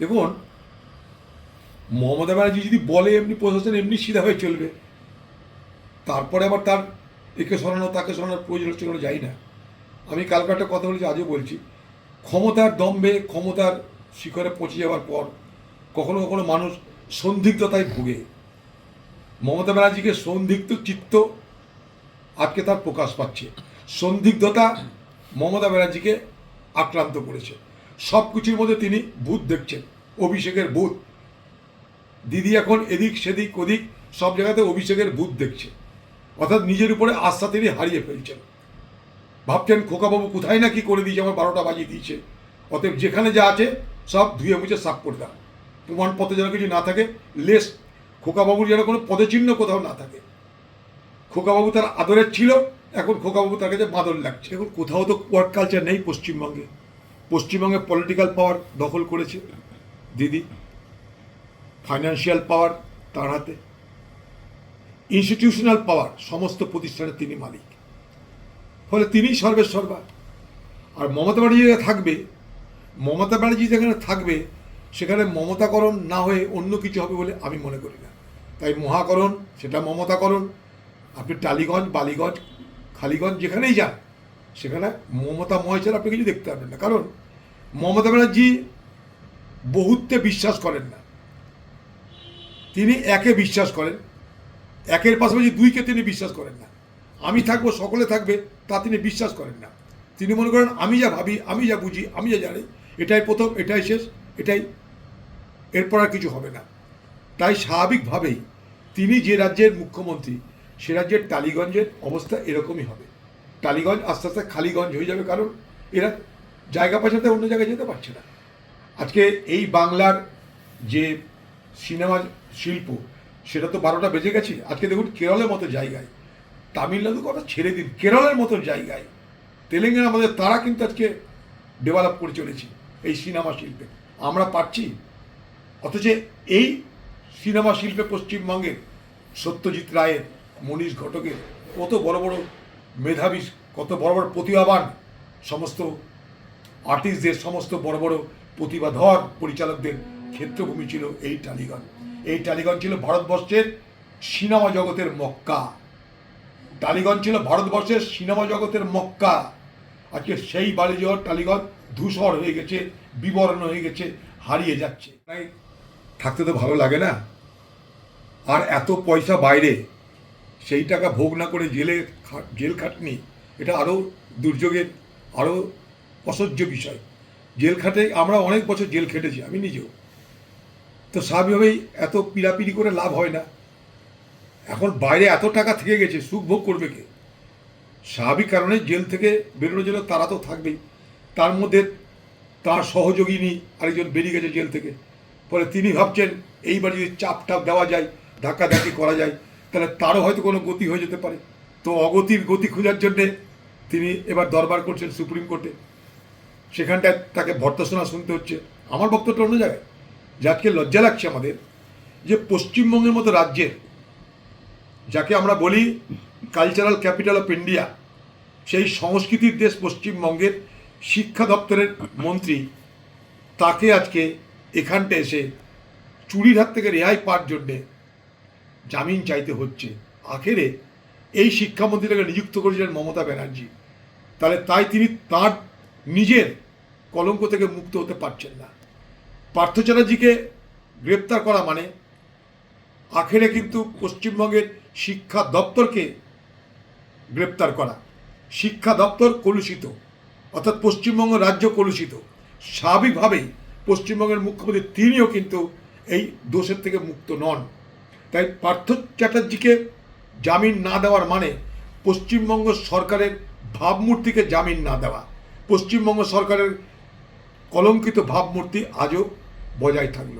দেখুন, মমতা ব্যানার্জি যদি বলে, এমনি প্রশাসন এমনি সিধা হয়ে চলবে। তারপরে আবার তার একে সরানো, তাকে সরানোর প্রয়োজন হচ্ছে কোনো যাই না। আমি কালকে একটা কথা বলেছি, আজও বলছি। ক্ষমতার দম্ভে, ক্ষমতার শিখরে পৌঁছে যাওয়ার পর কখনো কখনো মানুষ সন্দিগ্ধতায় ভোগে। মমতা ব্যানার্জিকে সন্দিগ্ধ চিত্ত আজকে তার প্রকাশ পাচ্ছে। সন্দিগ্ধতা মমতা ব্যানার্জিকে আক্রান্ত করেছে। সব কিছুর মধ্যে তিনি ভূত দেখছেন, অভিষেকের ভূত। দিদি এখন এদিক সেদিক ওদিক সব জায়গাতে অভিষেকের ভূত দেখছে। অর্থাৎ নিজের উপরে আস্থা তিনি হারিয়ে ফেলছেন। ভাবছেন, খোকাবাবু কোথায় না কি করে দিয়েছে, আমার বারোটা বাজিয়ে দিয়েছে। অতএব যেখানে যা আছে, সব ধুয়ে মুছে সাফ করে দাও। প্রমাণপত্র যেন কিছু না থাকে, লেস খোকাবাবুর যেন কোনো পদচিহ্ন কোথাও না থাকে। খোকাবাবু তার আদরের ছিল, এখন খোকাবাবু তার কাছে বাদর লাগছে। এখন কোথাও তো কোয়ার্ট কালচার নেই পশ্চিমবঙ্গে। পশ্চিমবঙ্গে পলিটিক্যাল পাওয়ার দখল করেছে দিদি ফাইন্যান্সিয়াল পাওয়ার তার হাতে ইনস্টিটিউশনাল পাওয়ার সমস্ত প্রতিষ্ঠানের তিনি মালিক। ফলে তিনিই সর্বেসর্বা আর মমতা ব্যানার্জি থাকবে, মমতা ব্যানার্জি যেখানে থাকবে, সেখানে মমতাকরণ না হয়ে অন্য কিছু হবে বলে আমি মনে করি না। তাই মহাকরণ, সেটা মমতাকরণ, আপনি টালিগঞ্জ, বালিগঞ্জ, খালিগঞ্জ যেখানেই যান সেখানে মমতাময় ছাড়া আপনি কিছু দেখতে পারবেন না। কারণ মমতা ব্যানার্জি বহুত্বে বিশ্বাস করেন না। তিনি একে বিশ্বাস করেন, একের পাশাপাশি দুইকে তিনি বিশ্বাস করেন না। আমি থাকব, সকলে থাকবে, তা তিনি বিশ্বাস করেন না। তিনি মনে করেন, আমি যা ভাবি, আমি যা বুঝি, আমি যা জানি, এটাই প্রথম, এটাই শেষ, এটাই এরপর আর কিছু হবে না। তাই স্বাভাবিকভাবেই তিনি যে রাজ্যের মুখ্যমন্ত্রী, সে রাজ্যের টালিগঞ্জের অবস্থা এরকমই হবে। টালিগঞ্জ আস্তে আস্তে খালিগঞ্জ হয়ে যাবে, কারণ এরা জায়গা পাশাতে অন্য জায়গায় যেতে পারছে না। আজকে এই বাংলার যে সিনেমা শিল্প, সেটা তো বারোটা বেজে গেছে। আজকে দেখুন কেরলের মতো জায়গায়, তামিলনাড়ু কথা ছেড়ে দিন, কেরলের মতো জায়গায়। তেলেঙ্গানা আমাদের তারা কিন্তু আজকে ডেভেলপ করে চলেছে এই সিনেমা শিল্পে। আমরা পাচ্ছি অথচ এই সিনেমা শিল্পে পশ্চিমবঙ্গের সত্যজিৎ রায়ের, মনীষ ঘটকের কত বড় বড় মেধাবী কত বড় বড় প্রতিভাবান সমস্ত আর্টিস্টদের সমস্ত বড় বড় প্রতিভাধর পরিচালকদের ক্ষেত্রভূমি ছিল এই টালিগঞ্জ। এই টালিগঞ্জ ছিল ভারতবর্ষের সিনেমা জগতের মক্কা। টালিগঞ্জ ছিল ভারতবর্ষের সিনেমা জগতের মক্কা। আজকে সেই বালিজহর টালিগঞ্জ ধূসর হয়ে গেছে, বিবরণ হয়ে গেছে, হারিয়ে যাচ্ছে। তাই থাকতে তো ভালো লাগে না। আর এত পয়সা বাইরে, সেই টাকা ভোগ না করে জেলে জেল খাটনি এটা আরও দুর্যোগের আরও অসহ্য বিষয়। জেল খাটে, আমরা অনেক বছর জেল খেটেছি, আমি নিজেও। তো স্বাভাবিকভাবেই এত পিড়াপিড়ি করে লাভ হয় না। এখন বাইরে এত টাকা থেকে গেছে, সুখ ভোগ করবে কে? স্বাভাবিক কারণে জেল থেকে বেরোনোর জন্য তারা তো থাকবেই। তার মধ্যে তার সহযোগিনী আরেকজন বেরিয়ে গেছে জেল থেকে। ফলে তিনি ভাবছেন, এইবার যদি চাপ টাপ দেওয়া যায়, ধাক্কাধাক্কি করা যায়, তাহলে তারও হয়তো কোনো গতি হয়ে যেতে পারে। তো অগতির গতি খোঁজার জন্যে তিনি এবার দরবার করছেন, সুপ্রিম কোর্টে। সেখানটায় তাকে ভর্তসনা শুনতে হচ্ছে। আমার বক্তব্যটা অন্য জায়গায়। যে আজকে লজ্জা লাগছে আমাদের যে পশ্চিমবঙ্গের মতো রাজ্যের, যাকে আমরা বলি কালচারাল ক্যাপিটাল অফ ইন্ডিয়া সেই সংস্কৃতির দেশ পশ্চিমবঙ্গের শিক্ষা দপ্তরের মন্ত্রী, তাকে আজকে এখানটা এসে চুরির হাত থেকে রেহাই পাওয়ার জন্যে জামিন চাইতে হচ্ছে। আখেরে এই শিক্ষামন্ত্রীটাকে নিযুক্ত করেছিলেন মমতা ব্যানার্জি। তাহলে তাই তিনি তার নিজের কলঙ্ক থেকে মুক্ত হতে পারছেন না। পার্থ চ্যাটার্জিকে গ্রেপ্তার করা মানে আখেরে কিন্তু পশ্চিমবঙ্গের শিক্ষা দপ্তরকে গ্রেপ্তার করা। শিক্ষা দপ্তর কলুষিত, অর্থাৎ পশ্চিমবঙ্গ রাজ্য কলুষিত। স্বাভাবিকভাবেই পশ্চিমবঙ্গের মুখ্যমন্ত্রী তিনিও কিন্তু এই দোষের থেকে মুক্ত নন। তাই পার্থ চ্যাটার্জিকে জামিন না দেওয়ার মানে পশ্চিমবঙ্গ সরকারের ভাবমূর্তিকে জামিন না দেওয়া। পশ্চিমবঙ্গ সরকারের কলঙ্কিত ভাবমূর্তি আজও বজায় থাকল।